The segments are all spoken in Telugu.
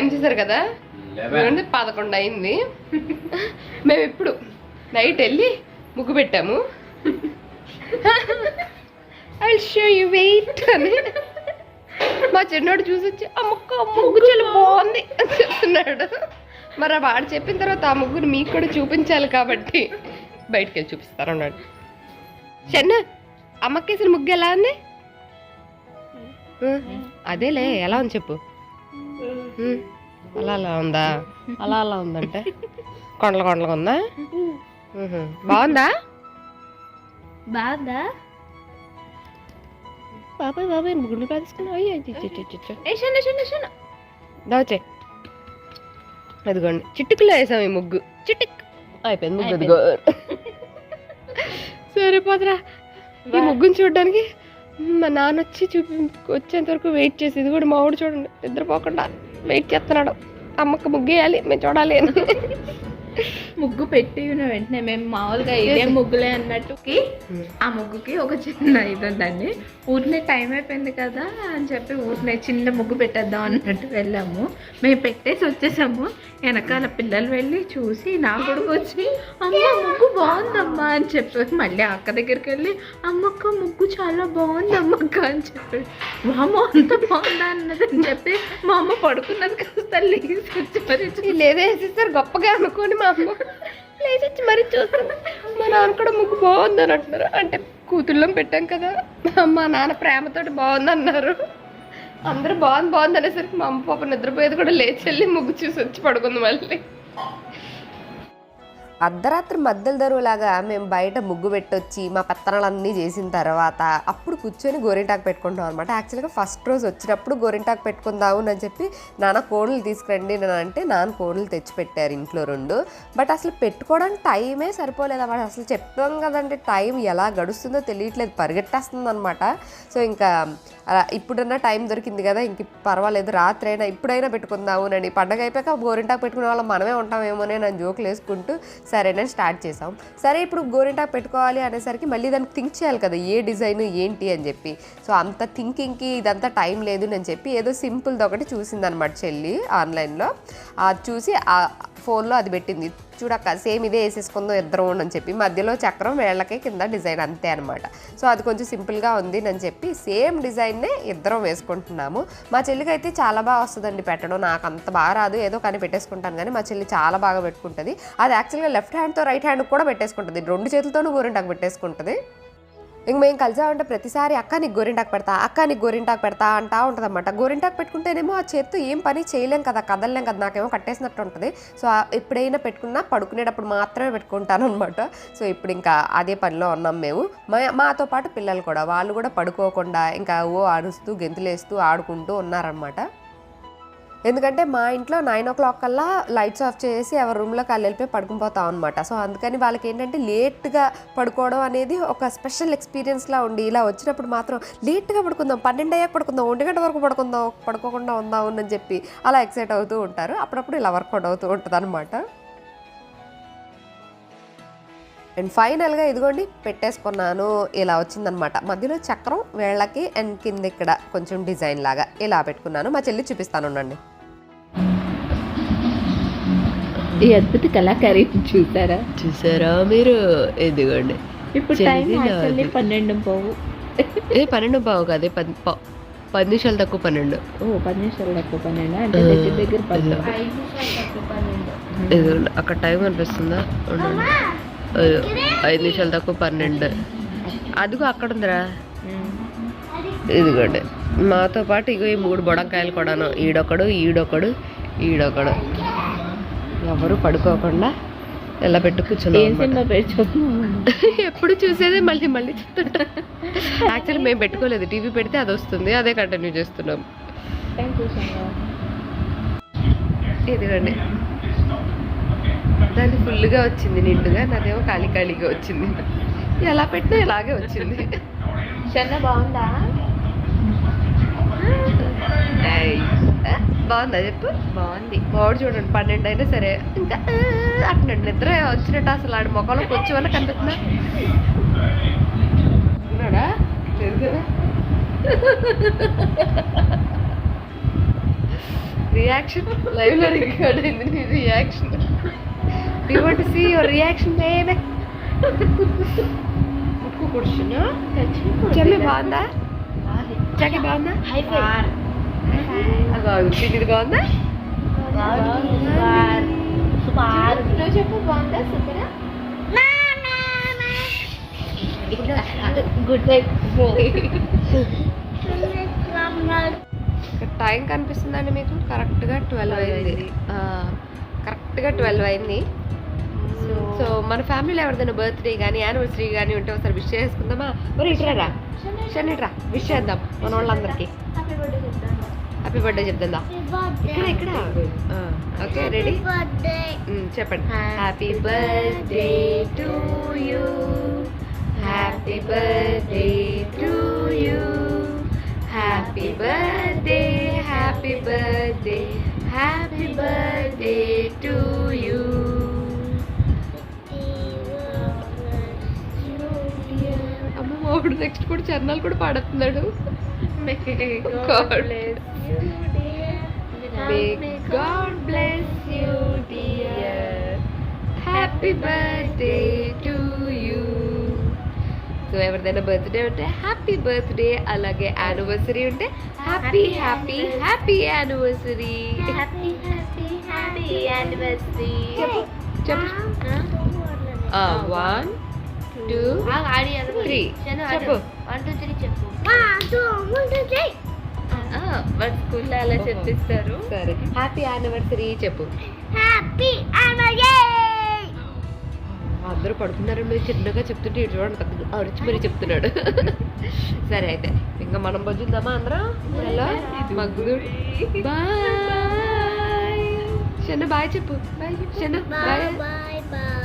ఏం చేశారు కదా? చూడండి పదకొండు అయింది. మేము ఇప్పుడు నైట్ వెళ్ళి ముగ్గు పెట్టాము. ఐ షో యూ వెయిట్ అని. మా చిన్నోడు చూసి వచ్చి అమ్మక్క ముగ్గు చాలా బాగుంది అని చెప్తున్నాడు. మరి వాడు చెప్పిన తర్వాత ఆ ముగ్గురు మీకు కూడా చూపించాలి కాబట్టి బయటికి వెళ్ళి చూపిస్తారు చెన్న అమ్మకేసిన ముగ్గు ఎలా ఉంది? అదేలే ఎలా ఉంది చెప్పు. అలా అలా ఉందా? అలా అలా ఉందంటే? కొండల కొండలుగా ఉందా. బాగుందా? బాగుందా? బాబాయ్ బాబాయ్ ముగ్గురు షన్న దాచే అదిగోండి చిట్టుకులో వేసాం ఈ ముగ్గు. చిట్టుక్ అయిపోయింది ముగ్గు అదిగో. సరిపోదురా. ఈ ముగ్గుని చూడడానికి మా నాన్న వచ్చి చూపి వచ్చేంత వరకు వెయిట్ చేసి ఇది కూడా మా వాడు చూడండి. నిద్రపోకుండా వెయిట్ చేస్తున్నాడు. అమ్మకి ముగ్గు వేయాలి మేము చూడాలి అని. ముగ్గు పెట్టి ఉన్న వెంటనే మేము మామూలుగా ఇదే ముగ్గులే అన్నట్టుకి ఆ ముగ్గుకి ఒక చిన్న ఇది ఉందండి ఊరినే టైం అయిపోయింది కదా అని చెప్పి ఊరినే చిన్న ముగ్గు పెట్టేద్దాం అన్నట్టు వెళ్ళాము. మేము పెట్టేసి వచ్చేసాము. వెనకాల పిల్లలు వెళ్ళి చూసి నా కొడుకు వచ్చి అమ్మ ముగ్గు బాగుందమ్మా అని చెప్పి మళ్ళీ అక్క దగ్గరికి వెళ్ళి అమ్మక్క ముగ్గు చాలా బాగుంది అమ్మక్క అని చెప్పి మా అమ్మ అంత బాగుందా అన్నది అని చెప్పి మా అమ్మ పడుకున్నది కాస్త లేచి వచ్చి మరి వేసేస్తారు గొప్పగా అనుకోని మా అమ్మ. ప్లేస్ వచ్చి మరీ చూస్తుంది మా నాన్న కూడా ముగ్గు బాగుంది అని అంటున్నారు. అంటే కూతుళ్ళం పెట్టాం కదా. మా నాన్న ప్రేమతోటి బాగుంది అన్నారు అందరూ బాగుంది బాగుంది అనేసరికి మా అమ్మ పాప నిద్రపోయేది కూడా లేచి వెళ్ళి ముగ్గు చూసి వచ్చి పడుకుంది మళ్ళీ. అర్ధరాత్రి మద్దెల దరువులాగా మేము బయట ముగ్గు పెట్టొచ్చి మా పెత్తనాలన్నీ చేసిన తర్వాత అప్పుడు కూర్చొని గోరింటాకు పెట్టుకుంటాం అనమాట యాక్చువల్గా ఫస్ట్ రోజు వచ్చినప్పుడు గోరింటాకు పెట్టుకుందాము అని చెప్పి నాన్న కోడలు తీసుకురండి నేను అంటే నాన్న కోడలు తెచ్చి పెట్టారు ఇంట్లో రెండు. బట్ అసలు పెట్టుకోవడానికి టైమే సరిపోలేదు అన్నమాట అసలు చెప్తాం కదండి టైం ఎలా గడుస్తుందో తెలియట్లేదు పరిగెట్టేస్తుంది అనమాట సో ఇంకా అలా ఇప్పుడున్న టైం దొరికింది కదా ఇంక పర్వాలేదు రాత్రి అయినా ఇప్పుడైనా పెట్టుకుందాము అని. పండగ అయిపోయాక గోరింటాకు పెట్టుకునే వాళ్ళం మనమే ఉంటామేమోనే నన్ను జోకులు వేసుకుంటూ సరేనని స్టార్ట్ చేసాం. సరే ఇప్పుడు గోరింటాకు పెట్టుకోవాలి అనేసరికి మళ్ళీ దానికి థింక్ చేయాలి కదా ఏ డిజైన్ ఏంటి అని చెప్పి. సో అంత థింకింగ్కి ఇదంతా టైం లేదు అని చెప్పి ఏదో సింపుల్ది ఒకటి చూసిందనమాట చెల్లి ఆన్లైన్లో. అది చూసి ఫోన్లో అది పెట్టింది. చూడక్క సేమ్ ఇదే వేసేసుకుందాం ఇద్దరం అని చెప్పి మధ్యలో చక్రం వేళ్ళకే కింద డిజైన్ అంతే అనమాట సో అది కొంచెం సింపుల్గా ఉంది అని చెప్పి సేమ్ డిజైన్నే ఇద్దరం వేసుకుంటున్నాము. మా చెల్లికి అయితే చాలా బాగా వస్తుందండి పెట్టడం. నాకు అంత బాగా రాదు. ఏదో కానీ పెట్టేసుకుంటాను కానీ మా చెల్లి చాలా బాగా పెట్టుకుంటుంది. అది యాక్చువల్గా లెఫ్ట్ హ్యాండ్తో రైట్ హ్యాండ్ కూడా పెట్టేసుకుంటుంది. రెండు చేతులతోనూ గోరింటాకు పెట్టేసుకుంటుంది. ఇంక మేము కలిసామంటే ప్రతిసారి అక్క నీకు గోరింటాకు పెడతా అక్క నీకు గోరింటాకు పెడతా అంటా ఉంటుంది అనమాట గోరింటాకు పెట్టుకుంటేనేమో ఆ చేత్తో ఏం పని చేయలేం కదా కదలలేం కదా నాకేమో కట్టేసినట్టు ఉంటుంది. సో ఎప్పుడైనా పెట్టుకున్నా పడుకునేటప్పుడు మాత్రమే పెట్టుకుంటాను అనమాట సో ఇప్పుడు ఇంకా అదే పనిలో ఉన్నాం మేము. మా మాతో పాటు పిల్లలు కూడా వాళ్ళు కూడా పడుకోకుండా ఇంకా ఓ అరుస్తూ గెంతులేస్తూ ఆడుకుంటూ ఉన్నారనమాట ఎందుకంటే మా ఇంట్లో నైన్ ఓ క్లాక్ కల్లా లైట్స్ ఆఫ్ చేసి ఎవరి రూమ్లోకి వాళ్ళు వెళ్ళిపోయి పడుకుని పోతాం అనమాట సో అందుకని వాళ్ళకి ఏంటంటే లేట్గా పడుకోవడం అనేది ఒక స్పెషల్ ఎక్స్పీరియన్స్లా ఉండి ఇలా వచ్చినప్పుడు మాత్రం లేట్గా పడుకుందాం పన్నెండు అయ్యాక పడుకుందాం ఒంటి గంట వరకు పడుకుందాం పడుకోకుండా ఉందాం అని చెప్పి అలా ఎక్సైట్ అవుతూ ఉంటారు. అప్పుడప్పుడు ఇలా వర్కౌట్ అవుతూ ఉంటుంది అనమాట అండ్ ఫైనల్గా ఇదిగోండి పెట్టేసుకున్నాను. ఇలా వచ్చిందనమాట. మధ్యలో చక్రం వేళ్ళకి అండ్ కింద ఇక్కడ కొంచెం డిజైన్ లాగా ఇలా పెట్టుకున్నాను. మా చెల్లి చూపిస్తాను ఉండండి. ఈ అద్భుత కళాకారి చూసారా? చూసారా మీరు? ఎదిగోండి ఇప్పుడు టైం. పన్నెండు పోవు ఏ పన్నెండు బావు కాదే పది ప- పది నిమిషాలు తక్కువ పన్నెండు. ఓ పది నిమిషాలు తక్కువ పన్నెండు? అంటే దగ్గర దగ్గర పది ఇదిగో. ఇదిగోండి. అక్కడ టైం అనిపిస్తుందా? ఉండండి. ఐదు నిమిషాలు తక్కువ పన్నెండు. అదిగో అక్కడ ఉందిరా ఇదిగోండి. మాతో పాటు ఇగో ఈ మూడు బొడంకాయలు కూడాను. ఈడొకడు ఈడొకడు ఈడొకడు. ఎవరు పడుకోకుండా ఎలా పెట్టు కూర్చున్నాం ఎప్పుడు చూసేదే మళ్ళీ మళ్ళీ చెప్తుంటా. యాక్చువల్లీ మేము పెట్టుకోలేదు. టీవీ పెడితే అది వస్తుంది. అదే కంటిన్యూ చేస్తున్నాం. ఇదిగోండి. దాన్ని ఫుల్గా వచ్చింది నిండుగా నాదేమో ఖాళీ ఖాళీగా వచ్చింది. ఎలా పెట్టినా ఇలాగే వచ్చింది. చెన్న బాగుందా. బాగుందా చెప్పు? బాగుంది. వాడు చూడండి పన్నెండు అయినా సరే. ఇంకా ఆ, అంటున్నాడు నిద్ర వచ్చినట్టు అసలు ఆడి ముఖంలో కొంచెం వల్ల కనిపిస్తుందా? ఉన్నాడా? రియాక్షన్ లైవ్లో రికార్డ్ అయింది నీ reaction you want see your reaction బేబే ముక్కు కూర్చున్నా చెమ్మి బాగుందా? చకి బాగుందా? అగో ఇది బాగుందా? నువ్వు చెప్పు బాగుందా సూపర్ గుడ్ నైట్. టైం కనిపిస్తుందండి మీకు. కరెక్ట్గా ట్వెల్వ్ అయింది. కరెక్ట్గా ట్వెల్వ్ అయింది. సో మన ఫ్యామిలీలో ఎవరిదైనా బర్త్డే కానీ యానివర్సరీ కానీ ఉంటే ఒకసారి విష్ చేసుకుందామా మరి ఇట్రా శనిట్రా విష్ చేద్దాం మన వాళ్ళందరికీ. హ్యాపీ బర్త్డే చెప్తాను. హ్యాపీ బర్త్డే చెప్తుందా? ఇక్కడ ఇక్కడ. ఓకే రెడీ చెప్పండి. Happy birthday to you happy birthday to you happy birthday happy birthday happy birthday to వాడు నెక్స్ట్ కూడా చరణాలు కూడా పాడుతున్నాడు happy birthday to you so ఎవరిదైనా బర్త్డే ఉంటే హ్యాపీ బర్త్డే అలాగే యానివర్సరీ ఉంటే హ్యాపీ హ్యాపీ హ్యాపీ యానివర్సరీ చెప్పు వన్ టూ త్రీ. చెప్పు. వన్ టూ త్రీ చెప్పు. మన స్కూల్లో అలా చెప్పిస్తారు. సరే. హ్యాపీ యానివర్సరీ చెప్పు. హ్యాపీ అందరూ పడుకున్నారు మీరు చిన్నగా చెప్తుంటే ఇటు చూడండి అరిచి మరీ చెప్తున్నాడు. సరే అయితే. ఇంకా మనం బజుద్దామా అందరం? హలో? మగ్గుడు బాయ్ చిన్న బాయ్ చెప్పు. చిన్న బాయ్.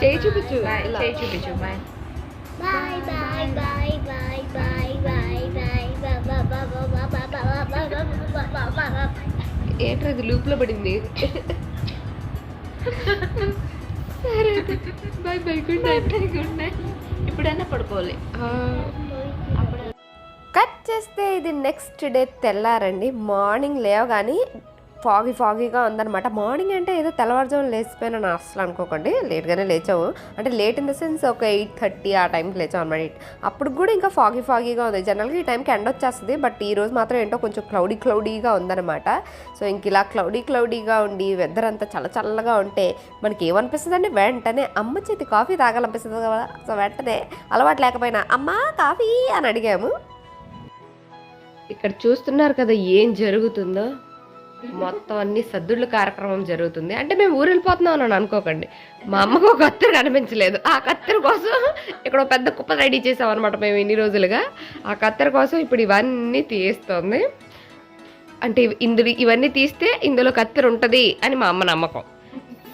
చేయి చూపించు. చేయి చూపించు. బాయ్ ఏంట్రా ఇది లూప్లో పడింది? సరే bye bye good night good night ఇప్పుడైనా పడుకోవాలి. కట్ చేస్తే ఇది నెక్స్ట్ డే తెల్లారండి. మార్నింగ్ లేవగానే ఫాగీ ఫాగీగా ఉందన్నమాట. మార్నింగ్ అంటే ఏదో తెల్లవారుజామున లేచిపోయినా అసలు అనుకోకండి. లేట్గానే లేచావు. అంటే లేట్ ఇన్ ద సెన్స్ ఒక ఎయిట్ థర్టీ ఆ టైంకి లేచాం అనమాట. అప్పుడు కూడా ఇంకా ఫాగీ ఫాగీగా ఉంది. జనరల్గా ఈ టైంకి ఎండ వచ్చేస్తుంది బట్ ఈ రోజు మాత్రం ఏంటో కొంచెం క్లౌడీ క్లౌడీగా ఉందన్నమాట. సో ఇంక ఇలా క్లౌడీ క్లౌడీగా ఉండి వెదర్ అంతా చల్ల చల్లగా ఉంటే మనకి ఏమనిపిస్తుంది అండి వెంటనే అమ్మ చేతి కాఫీ తాగాలనిపిస్తుంది కదా? సో వెంటనే అలవాటు లేకపోయినా అమ్మ కాఫీ అని అడిగాము. ఇక్కడ చూస్తున్నారు కదా ఏం జరుగుతుందో? మొత్తం అన్ని సద్దుళ్ళ కార్యక్రమం జరుగుతుంది. అంటే మేము ఊరు వెళ్ళిపోతున్నాం అని అనుకోకండి. మా అమ్మకు ఒక కత్తెర కనిపించలేదు. ఆ కత్తెర కోసం ఇక్కడ పెద్ద కుప్ప రెడీ చేసాం అనమాట మేము ఇన్ని రోజులుగా. ఆ కత్తెర కోసం ఇప్పుడు ఇవన్నీ తీస్తుంది. అంటే ఇందులో ఇవన్నీ తీస్తే ఇందులో కత్తెర ఉంటుంది అని మా అమ్మ నమ్మకం.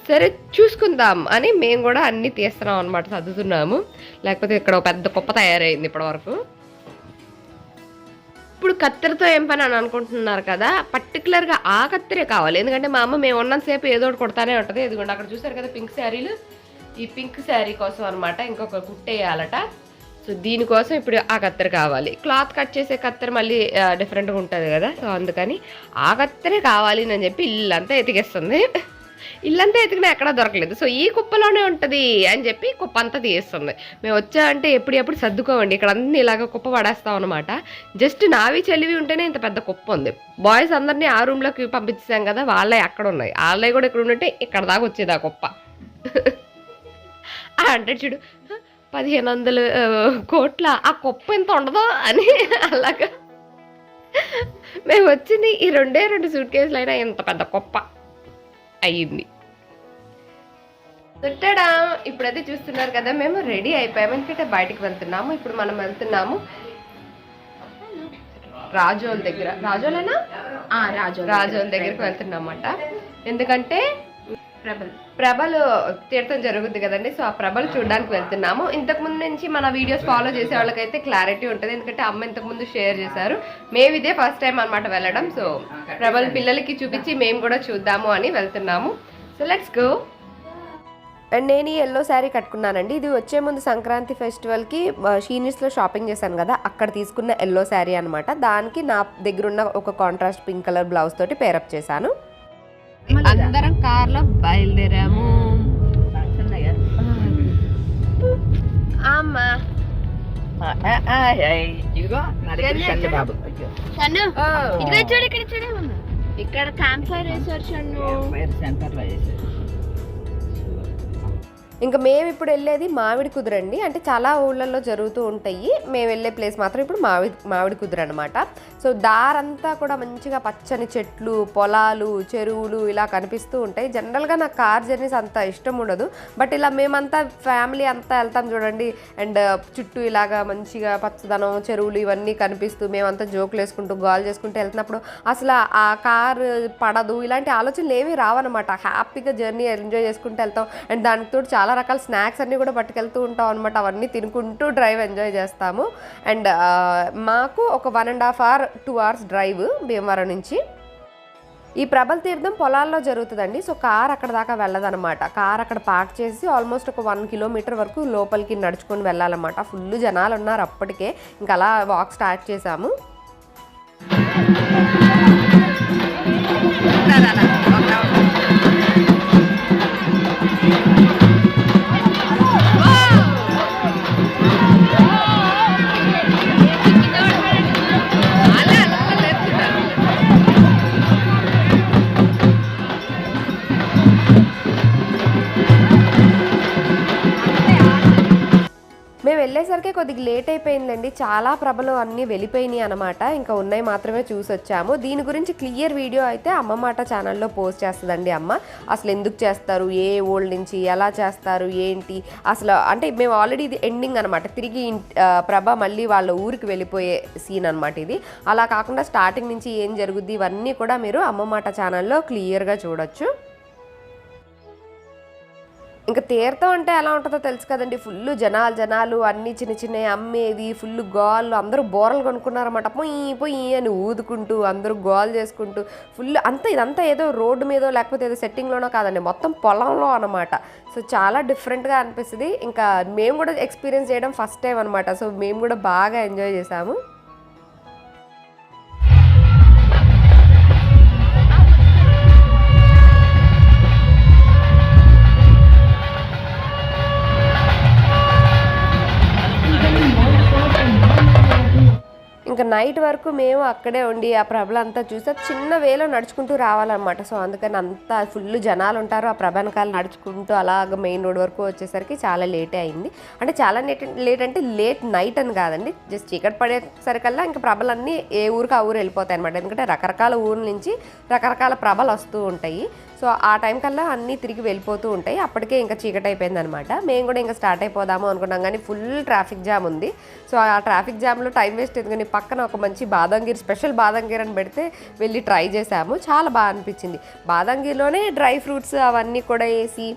సరే చూసుకుందాం అని మేము కూడా అన్నీ తీస్తున్నాం అనమాట సర్దుతున్నాము. లేకపోతే ఇక్కడ ఒక పెద్ద కుప్ప తయారైంది ఇప్పటివరకు. ఇప్పుడు కత్తెరతో ఏం పని అని అనుకుంటున్నారు కదా పర్టికులర్గా ఆ కత్తెరే కావాలి. ఎందుకంటే మా అమ్మ మేము ఉన్నంతసేపు ఏదో ఒకటి కొడతానే ఉంటుంది. ఇదిగోండి అక్కడ చూసారు కదా పింక్ శారీలు? ఈ పింక్ శారీ కోసం అనమాట ఇంకొక కుట్టేయాలట సో దీనికోసం ఇప్పుడు ఆ కత్తెర కావాలి. క్లాత్ కట్ చేసే కత్తెర మళ్ళీ డిఫరెంట్గా ఉంటుంది కదా. సో అందుకని ఆ కత్తెరే కావాలి అని చెప్పి ఇల్లంతా ఎతికేస్తుంది. ఇల్లంతా ఎతికినా ఎక్కడా దొరకలేదు. సో ఈ కుప్పలోనే ఉంటుంది అని చెప్పి కుప్ప అంతా తీస్తుంది మేము వచ్చామంటే ఎప్పుడెప్పుడు సర్దుకోవండి ఇక్కడ అన్ని ఇలాగ కుప్ప పడేస్తాం అనమాట జస్ట్ నావి చెల్లివి ఉంటేనే ఇంత పెద్ద కుప్ప ఉంది. బాయ్స్ అందరినీ ఆ రూమ్లోకి పంపించాం కదా వాళ్ళే అక్కడ ఉన్నాయి. వాళ్ళే కూడా ఇక్కడ ఉంటే ఇక్కడ దాకా వచ్చేది ఆ కుప్ప. అంటే చూడు పదిహేను వందలు కోట్ల ఆ కుప్ప ఎంత ఉండదో అని అలాగా. మేము వచ్చింది ఈ రెండే రెండు సూట్ కేసులు అయినా ఇంత పెద్ద కుప్ప అయ్యింది. చుట్టడా ఇప్పుడైతే చూస్తున్నారు కదా మేము రెడీ అయిపోయాము. ఎందుకంటే బయటికి వెళ్తున్నాము. ఇప్పుడు మనం వెళ్తున్నాము. రాజోల్ దగ్గర. రాజోలేనా? రాజు రాజోల్ దగ్గరికి వెళ్తున్నామన్నమాట ఎందుకంటే ప్రబల్ ప్రభలు తీర్థం జరుగుద్ది కదండి. సో ఆ ప్రభలు చూడడానికి వెళ్తున్నాము. ఇంతకు ముందు నుంచి మన వీడియోస్ ఫాలో చేసే వాళ్ళకైతే క్లారిటీ ఉంటుంది. ఎందుకంటే అమ్మ ఇంతకు ముందు షేర్ చేశారు. మేము ఇదే ఫస్ట్ టైం అన్నమాట వెళ్ళడం. సో ప్రభలు పిల్లలకి చూపించి మేము కూడా చూద్దాము అని వెళ్తున్నాము. సో లెట్స్ గో అండ్ నేను ఈ ఎల్లో శారీ కట్టుకున్నానండి. ఇది వచ్చే ముందు సంక్రాంతి ఫెస్టివల్కి షీనిస్లో షాపింగ్ చేశాను కదా అక్కడ తీసుకున్న ఎల్లో శారీ అనమాట దానికి నా దగ్గర ఉన్న ఒక కాంట్రాస్ట్ పింక్ కలర్ బ్లౌజ్ తోటి పేరప్ చేశాను. అందరం కార్లో బయలుదేరాము. అమ్మా. ఇక్కడ చూడు. ఇక్కడ చూడే ఉన్నా ఇక్కడ క్యాంప్ ఫైర్ వేసారు ఇంకా మేము ఇప్పుడు వెళ్ళేది మామిడి కుదురండి అంటే చాలా ఊళ్ళల్లో జరుగుతూ ఉంటాయి. మేము వెళ్ళే ప్లేస్ మాత్రం ఇప్పుడు మామిడి మామిడి కుదురు అనమాట సో దారంతా కూడా మంచిగా పచ్చని చెట్లు పొలాలు చెరువులు ఇలా కనిపిస్తూ ఉంటాయి. జనరల్గా నాకు కార్ జర్నీస్ అంత ఇష్టం ఉండదు. బట్ ఇలా మేమంతా ఫ్యామిలీ అంతా వెళ్తాం చూడండి. అండ్ చుట్టూ ఇలాగా మంచిగా పచ్చదనం చెరువులు ఇవన్నీ కనిపిస్తూ మేమంతా జోకులు వేసుకుంటూ గోల్ చేసుకుంటూ వెళ్తున్నప్పుడు అసలు ఆ కార్ పడదు. ఇలాంటి ఆలోచనలు ఏమీ రావన్నమాట. హ్యాపీగా జర్నీ ఎంజాయ్ చేసుకుంటూ వెళ్తాం. అండ్ దానితో చాలా చాలా రకాల స్నాక్స్ అన్నీ కూడా పట్టుకెళ్తూ ఉంటాం అనమాట అవన్నీ తినుకుంటూ డ్రైవ్ ఎంజాయ్ చేస్తాము. అండ్ మాకు ఒక one and half hour two hours drive Bhimavaram నుంచి. ఈ ప్రబల తీర్థం పొలాల్లో జరుగుతుందండి. సో కార్ అక్కడ దాకా వెళ్ళదన్నమాట. కార్ అక్కడ పార్క్ చేసి ఆల్మోస్ట్ ఒక వన్ కిలోమీటర్ వరకు లోపలికి నడుచుకొని వెళ్ళాలన్నమాట. ఫుల్ జనాలు ఉన్నారు అప్పటికే. ఇంకా అలా వాక్ స్టార్ట్ చేశాము కొద్దిగా లేట్ అయిపోయిందండి. చాలా ప్రభలు అన్నీ వెళ్ళిపోయినాయి అనమాట ఇంకా ఉన్నాయి మాత్రమే చూసి వచ్చాము దీని గురించి క్లియర్ వీడియో అయితే అమ్మ మాట ఛానల్లో పోస్ట్ చేస్తుందండి అమ్మ. అసలు ఎందుకు చేస్తారు? ఏ ఓల్డ్ నుంచి ఎలా చేస్తారు? ఏంటి? అసలు అంటే మేము ఆల్రెడీ ఇది ఎండింగ్ అనమాట తిరిగి ప్రభ మళ్ళీ వాళ్ళ ఊరికి వెళ్ళిపోయే సీన్ అనమాట ఇది. అలా కాకుండా స్టార్టింగ్ నుంచి ఏం జరుగుద్ది? ఇవన్నీ కూడా మీరు అమ్మ మాట ఛానల్లో క్లియర్గా చూడొచ్చు. ఇంకా తీర్థం అంటే ఎలా ఉంటుందో తెలుసు కదండి. ఫుల్ జనాలు జనాలు అన్ని చిన్న చిన్న అమ్మేది ఫుల్ గోళ్ళు అందరూ బోరలు కొనుక్కున్నారన్నమాట. పోయి పోయి అని ఊదుకుంటూ అందరూ గోల్ చేసుకుంటూ ఫుల్ అంతా ఇదంతా ఏదో రోడ్డు మీదో లేకపోతే ఏదో సెట్టింగ్లోనో కాదండి. మొత్తం పొలంలో అనమాట సో చాలా డిఫరెంట్గా అనిపిస్తుంది. ఇంకా మేము కూడా ఎక్స్పీరియన్స్ చేయడం ఫస్ట్ టైం అనమాట సో మేము కూడా బాగా ఎంజాయ్ చేసాము. ఇంకా నైట్ వరకు మేము అక్కడే ఉండి ఆ ప్రభలు అంతా చూస్తే చిన్న వేలో నడుచుకుంటూ రావాలన్నమాట. సో అందుకని అంతా ఫుల్ జనాలు ఉంటారు. ఆ ప్రభ వెనకాల నడుచుకుంటూ అలాగ మెయిన్ రోడ్ వరకు వచ్చేసరికి చాలా లేటే అయింది. అంటే చాలా లేట్ లేట్ అంటే లేట్ నైట్ అని కాదండి. జస్ట్ చీకటి పడేసరికల్లా ఇంకా ప్రభలన్నీ ఏ ఊరికి ఆ ఊరు వెళ్ళిపోతాయి అనమాట ఎందుకంటే రకరకాల ఊర్ల నుంచి రకరకాల ప్రభలు వస్తూ ఉంటాయి. సో ఆ టైం కల్లా అన్నీ తిరిగి వెళ్ళిపోతూ ఉంటాయి. అప్పటికే ఇంకా చీకటి అయిపోయింది అనమాట మేము కూడా ఇంకా స్టార్ట్ అయిపోదాము అనుకున్నాం కానీ ఫుల్ ట్రాఫిక్ జామ్ ఉంది. సో ఆ ట్రాఫిక్ జామ్లో టైం వేస్ట్ ఎందుకని పక్కన ఒక మంచి బాదంగీర్ స్పెషల్ బాదంగిరి అని పెడితే వెళ్ళి ట్రై చేసాము చాలా బాగా అనిపించింది. బాదంగిరిలోనే డ్రై ఫ్రూట్స్ అవన్నీ కూడా వేసి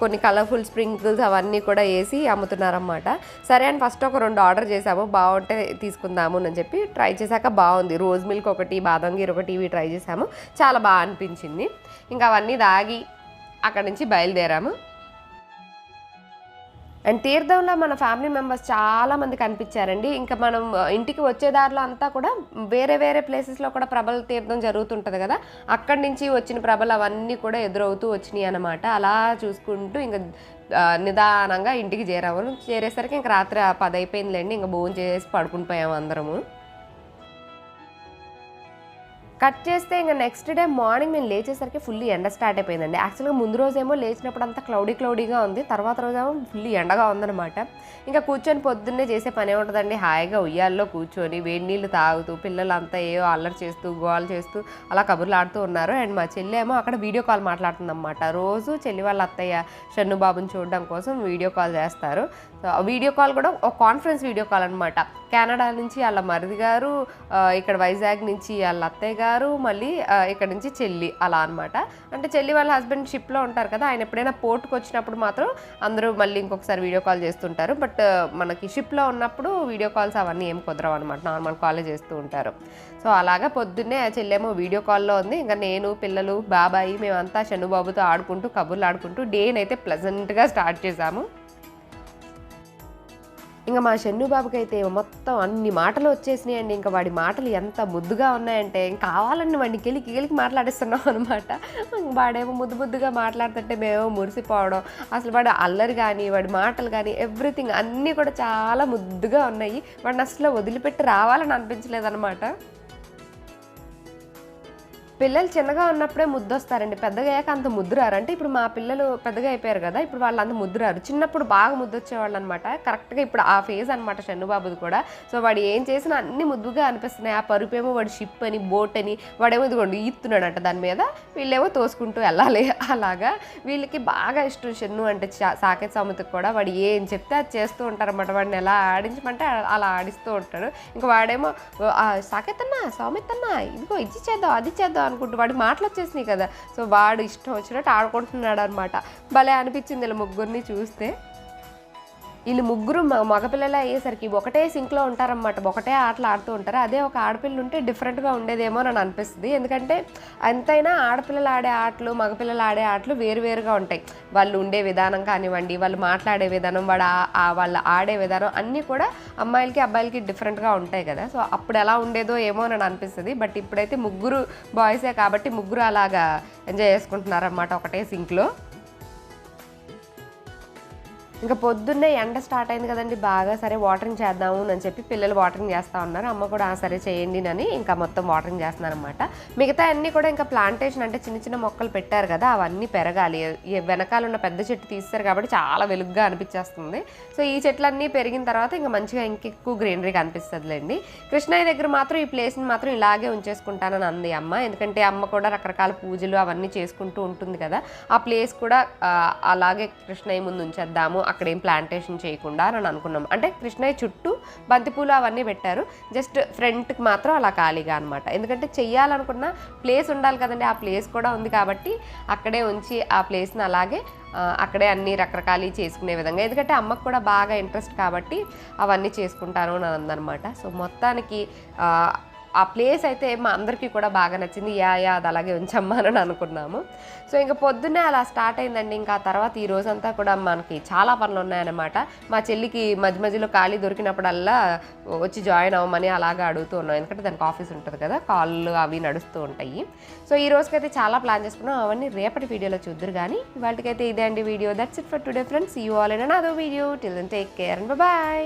కొన్ని కలర్ఫుల్ స్ప్రింకిల్స్ అవన్నీ కూడా వేసి అమ్ముతున్నారన్నమాట. సరే అని ఫస్ట్ ఒక రెండు ఆర్డర్ చేసాము బాగుంటే తీసుకుందాము అని చెప్పి ట్రై చేశాక బాగుంది. రోజ్ మిల్క్ ఒకటి బాదంగిరి ఒకటి ఇవి ట్రై చేసాము చాలా బాగా అనిపించింది. ఇంకా అవన్నీ దాగి అక్కడి నుంచి బయలుదేరాము. అండ్ తీర్థంలో మన ఫ్యామిలీ మెంబర్స్ చాలామంది కనిపించారండి. ఇంకా మనం ఇంటికి వచ్చే దారిలో అంతా కూడా వేరే వేరే ప్లేసెస్లో కూడా ప్రభల తీర్థం జరుగుతుంటుంది కదా. అక్కడి నుంచి వచ్చిన ప్రభలు అవన్నీ కూడా ఎదురవుతూ వచ్చినాయి అనమాట అలా చూసుకుంటూ ఇంకా నిదానంగా ఇంటికి చేరాము. చేరేసరికి ఇంకా రాత్రి పది అయిపోయిందిలేండి. ఇంకా భోజనం చేసి పడుకుని పోయాము అందరము. కట్ చేస్తే ఇంకా నెక్స్ట్ డే మార్నింగ్ నేను లేచేసరికి ఫుల్ ఎండ స్టార్ట్ అయిపోయిందండి. యాక్చువల్గా ముందు రోజేమో లేచినప్పుడు అంతా క్లౌడీ క్లౌడీగా ఉంది. తర్వాత రోజేమో ఫుల్ ఎండగా ఉందన్నమాట. ఇంకా కూర్చొని పొద్దున్నే చేసే పనే ఉంటుందండి హాయిగా ఉయ్యాల్లో కూర్చొని వేడి నీళ్ళు తాగుతూ పిల్లలంతా ఏవో అల్లరి చేస్తూ గోల్ చేస్తూ అలా కబుర్లు ఆడుతూ ఉన్నారు. అండ్ మా చెల్లి ఏమో అక్కడ వీడియో కాల్ మాట్లాడుతుందన్నమాట. రోజు చెల్లి వాళ్ళ అత్తయ్య షన్ను బాబుని చూడడం కోసం వీడియో కాల్ చేస్తారు. వీడియో కాల్ కూడా ఒక కాన్ఫరెన్స్ వీడియో కాల్ అనమాట కెనడా నుంచి వాళ్ళ మరిది గారు ఇక్కడ వైజాగ్ నుంచి వాళ్ళ అత్తయ్య గారు మళ్ళీ ఇక్కడ నుంచి చెల్లి అలా అనమాట అంటే చెల్లి వాళ్ళ హస్బెండ్ షిప్లో ఉంటారు కదా ఆయన ఎప్పుడైనా పోర్ట్కి వచ్చినప్పుడు మాత్రం అందరూ మళ్ళీ ఇంకొకసారి వీడియో కాల్ చేస్తుంటారు. బట్ మనకి షిప్లో ఉన్నప్పుడు వీడియో కాల్స్ అవన్నీ ఏం కుదరవు అనమాట నార్మల్ కాలే చేస్తూ ఉంటారు. సో అలాగా పొద్దున్నే చెల్లేమో వీడియో కాల్లో ఉంది. ఇంకా నేను పిల్లలు బాబాయి మేమంతా శనుబాబుతో ఆడుకుంటూ కబుర్లు ఆడుకుంటూ డేనైతే ప్లెజెంట్గా స్టార్ట్ చేసాము ఇంకా మా షన్ను బాబుకైతే అయితే మొత్తం అన్ని మాటలు వచ్చేసినాయండి. ఇంకా వాడి మాటలు ఎంత ముద్దుగా ఉన్నాయంటే ఇంకా కావాలని వాడిని కెలికి కెలికి మాట్లాడిస్తున్నాం అనమాట వాడేమో ముద్దు ముద్దుగా మాట్లాడుతుంటే మేమేమో మురిసిపోవడం అసలు వాడు అల్లరి కానీ వాడి మాటలు కానీ ఎవ్రీథింగ్ అన్నీ కూడా చాలా ముద్దుగా ఉన్నాయి. వాడిని అసలు వదిలిపెట్టి రావాలని అనిపించలేదన్నమాట. పిల్లలు చిన్నగా ఉన్నప్పుడే ముద్దు వస్తారండి పెద్దగా అయ్యాక అంత ముద్దురారు. అంటే ఇప్పుడు మా పిల్లలు పెద్దగా అయిపోయారు కదా ఇప్పుడు వాళ్ళు అంత ముద్దు రారు చిన్నప్పుడు బాగా ముద్దు వచ్చేవాళ్ళు అనమాట కరెక్ట్గా ఇప్పుడు ఆ ఫేజ్ అనమాట షన్నుబాబుది కూడా. సో వాడు ఏం చేసినా అన్ని ముద్దుగా అనిపిస్తున్నాయి. ఆ పరుపేమో వాడు షిప్ అని బోట్ అని వాడేమో ఇదిగోండి ఈత్తున్నాడంట దాని మీద. వీళ్ళేమో తోసుకుంటూ వెళ్ళాలి. అలాగా వీళ్ళకి బాగా ఇష్టం షన్ను అంటే చా- సాకేత్ సామెతకు కూడా. వాడు ఏం చెప్తే అది చేస్తూ ఉంటారన్నమాట. వాడిని ఎలా ఆడించమంటే అలా ఆడిస్తూ ఉంటాడు. ఇంకా వాడేమో సాకేత్ అన్న సౌమిత్ అన్న ఇదిగో ఇది చేద్దాం అది చేద్దాం అనుకుంటూ వాడి మాటలు వచ్చేసినాయి కదా. సో వాడు ఇష్టం వచ్చినట్టు ఆడుకుంటున్నాడు అనమాట భలే అనిపించింది ఇలా ముగ్గురిని చూస్తే. వీళ్ళు ముగ్గురు మగపిల్లలు అయ్యేసరికి ఒకటే సింక్లో ఉంటారన్నమాట. ఒకటే ఆటలు ఆడుతూ ఉంటారు. అదే ఒక ఆడపిల్ల ఉంటే డిఫరెంట్గా ఉండేదేమో అని అనిపిస్తుంది. ఎందుకంటే ఎంతైనా ఆడపిల్లలు ఆడే ఆటలు మగపిల్లలు ఆడే ఆటలు వేరువేరుగా ఉంటాయి. వాళ్ళు ఉండే విధానం కానివ్వండి వాళ్ళు మాట్లాడే విధానం వాడు వాళ్ళు ఆడే విధానం అన్నీ కూడా అమ్మాయిలకి అబ్బాయిలకి డిఫరెంట్గా ఉంటాయి కదా. సో అప్పుడు ఎలా ఉండేదో ఏమో అని అనిపిస్తుంది. బట్ ఇప్పుడైతే ముగ్గురు బాయ్సే కాబట్టి ముగ్గురు అలాగా ఎంజాయ్ చేసుకుంటున్నారన్నమాట ఒకటే సింక్లో. ఇంకా పొద్దున్నే ఎండ స్టార్ట్ అయింది కదండి బాగా సరే వాటరింగ్ చేద్దాము అని చెప్పి పిల్లలు వాటరింగ్ చేస్తూ ఉన్నారు. అమ్మ కూడా "ఆ, సరే చేయండి అని ఇంకా మొత్తం వాటరింగ్ చేస్తున్నారు అనమాట మిగతా అన్నీ కూడా ఇంకా ప్లాంటేషన్ అంటే చిన్న చిన్న మొక్కలు పెట్టారు కదా అవన్నీ పెరగాలి. వెనకాల ఉన్న పెద్ద చెట్టు తీస్తారు కాబట్టి చాలా వెలుగ్గా అనిపించేస్తుంది. సో ఈ చెట్లన్నీ పెరిగిన తర్వాత ఇంకా మంచిగా ఇంకెక్కువ గ్రీనరీ కనిపిస్తుందిలేండి. కృష్ణయ్య దగ్గర మాత్రం ఈ ప్లేస్ని మాత్రం ఇలాగే ఉంచేసుకుంటానని అంది అమ్మ. ఎందుకంటే అమ్మ కూడా రకరకాల పూజలు అవన్నీ చేసుకుంటూ ఉంటుంది కదా. ఆ ప్లేస్ కూడా అలాగే కృష్ణయ్య ముందు ఉంచేద్దాము. అక్కడ ఏం ప్లాంటేషన్ చేయకుండా అని అనుకున్నాం. అంటే కృష్ణయ్య చుట్టూ బంతిపూలు అవన్నీ పెట్టారు. జస్ట్ ఫ్రంట్కి మాత్రం అలా ఖాళీగా అనమాట ఎందుకంటే చెయ్యాలనుకున్న ప్లేస్ ఉండాలి కదండి. ఆ ప్లేస్ కూడా ఉంది కాబట్టి అక్కడే ఉంచి ఆ ప్లేస్ని అలాగే అక్కడే అన్ని రకరకాలు చేసుకునే విధంగా. ఎందుకంటే అమ్మకు కూడా బాగా ఇంట్రెస్ట్ కాబట్టి అవన్నీ చేసుకుంటాను అని అందనమాట సో మొత్తానికి ఆ, ప్లేస్ అయితే మా అందరికీ కూడా బాగా నచ్చింది. యా యా అది అలాగే ఉంచమ్మా అని అనుకున్నాము. సో ఇంకా పొద్దున్నే అలా స్టార్ట్ అయిందండి. ఇంకా తర్వాత ఈ రోజంతా కూడా మనకి చాలా పనులు ఉన్నాయన్నమాట. మా చెల్లికి మధ్య మధ్యలో ఖాళీ దొరికినప్పుడల్లా వచ్చి జాయిన్ అవ్వమని అలాగా అడుగుతూ ఉన్నాం. ఎందుకంటే దానికి ఆఫీస్ ఉంటుంది కదా కాళ్ళు అవి నడుస్తూ ఉంటాయి. సో ఈ రోజుకైతే చాలా ప్లాన్ చేసుకున్నాం. అవన్నీ రేపటి వీడియోలో చూద్దరు కానీ ఇవాళకైతే ఇదే అండి video. That's it for today friends you all in అదో video till then take care and bye